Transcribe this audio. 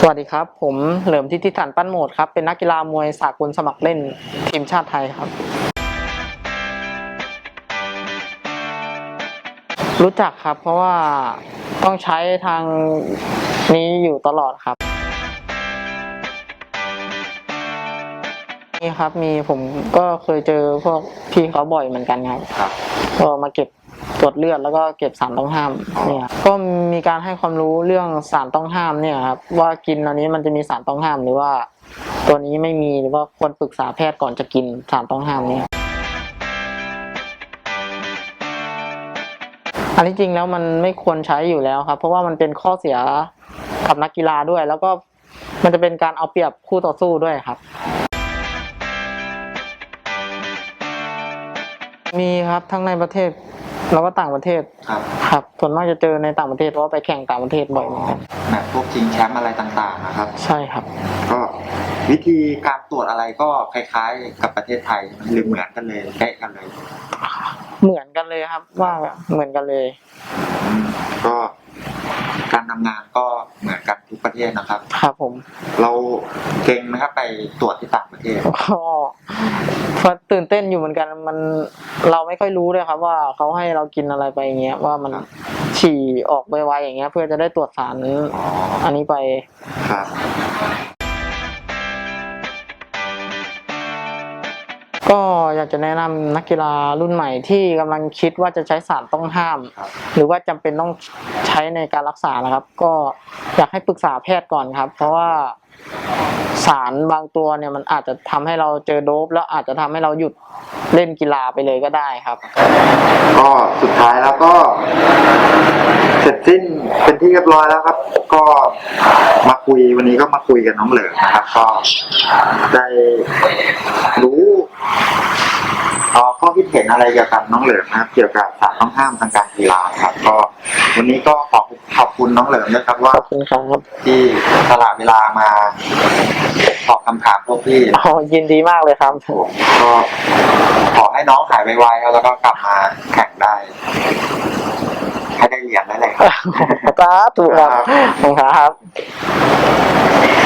สวัสดีครับ ผมเหลิมทิติฐานปั้นโหมดครับ เป็นนักกีฬามวยสากลสมัครเล่นทีมชาติไทยครับ รู้จักครับเพราะว่าต้องใช้ทางนี้อยู่ตลอดครับ นี่ครับมีผมก็เคยเจอพวกพี่เขาบ่อยเหมือนกันครับครับก็มาเก็บ ตรวจเลือดแล้วก็เก็บสารต้องห้ามเนี่ยก็มีการให้ความรู้เรื่องสารต้องห้ามเนี่ยครับว่ากินอันนี้มันจะมีสารต้องห้ามหรือว่า ตัวนี้ไม่มีหรือว่าควรปรึกษาแพทย์ก่อนจะกินสารต้องห้ามเนี่ยอันที่จริงแล้วมันไม่ควรใช้อยู่แล้วครับ เพราะว่ามันเป็นข้อเสียกับนักกีฬาด้วย แล้วก็มันจะเป็นการเอาเปรียบคู่ต่อสู้ด้วยครับ มีครับทั้งในประเทศ แล้วก็ต่างประเทศครับครับส่วนมากจะเจอในต่างประเทศเพราะว่าไปแข่งต่างประเทศบ่อยเหมือนกันแบบพวกชิงแชมป์อะไรต่างๆนะครับ ใช่ครับ ก็วิธีการตรวจอะไรก็คล้ายๆ กับประเทศไทยหรือเหมือนกันเลยใกล้กันเลย เหมือนกันเลยครับ ว่าเหมือนกันเลยอืมก็ การทำงานก็เหมือนกันทุกประเทศนะครับ ครับผม เราเก่งนะครับไปตรวจที่ต่างประเทศ ก็ก็ตื่นเต้นอยู่เหมือนกันมันเราไม่ค่อยรู้เลยครับ ว่าเขาให้เรากินอะไรไปอย่างเงี้ยว่ามันฉี่ออกไวๆอย่างเงี้ย เพื่อจะได้ตรวจสารอ๋ออันนี้ไปครับ ก็อยากจะแนะนำนักกีฬารุ่นใหม่ที่กำลังคิดว่าจะใช้สารต้องห้ามครับหรือว่าจำเป็นต้องใช้ในการรักษานะครับ ก็อยากให้ปรึกษาแพทย์ก่อนครับ เพราะว่าสารบางตัวเนี่ยมันอาจจะทำให้เราเจอโดปแล้วอาจจะทำให้เราหยุดเล่นกีฬาไปเลยก็ได้ครับ ก็สุดท้ายแล้วก็ เสร็จสิ้นเป็นที่เรียบร้อยแล้วครับ ก็มาคุยวันนี้ก็มาคุยกับน้องเหลิมนะครับ ก็ได้รู้เอ่อ ข้อคิดเห็นอะไรเกี่ยวกับน้องเหลิมนะครับ เกี่ยวกับสารต้องห้ามทางการกีฬาครับ ก็ วันนี้ก็ขอขอบคุณน้องเหลิมด้วยครับว่าขอบคุณครับที่สละเวลามาตอบคำถามพวกพี่อ๋อยินดีมากเลยครับผมก็ขอให้น้องหายไวๆครับแล้วก็กลับมาแข่งได้ให้ได้เหรียญได้เลยครับสาธุครับขอบคุณครับ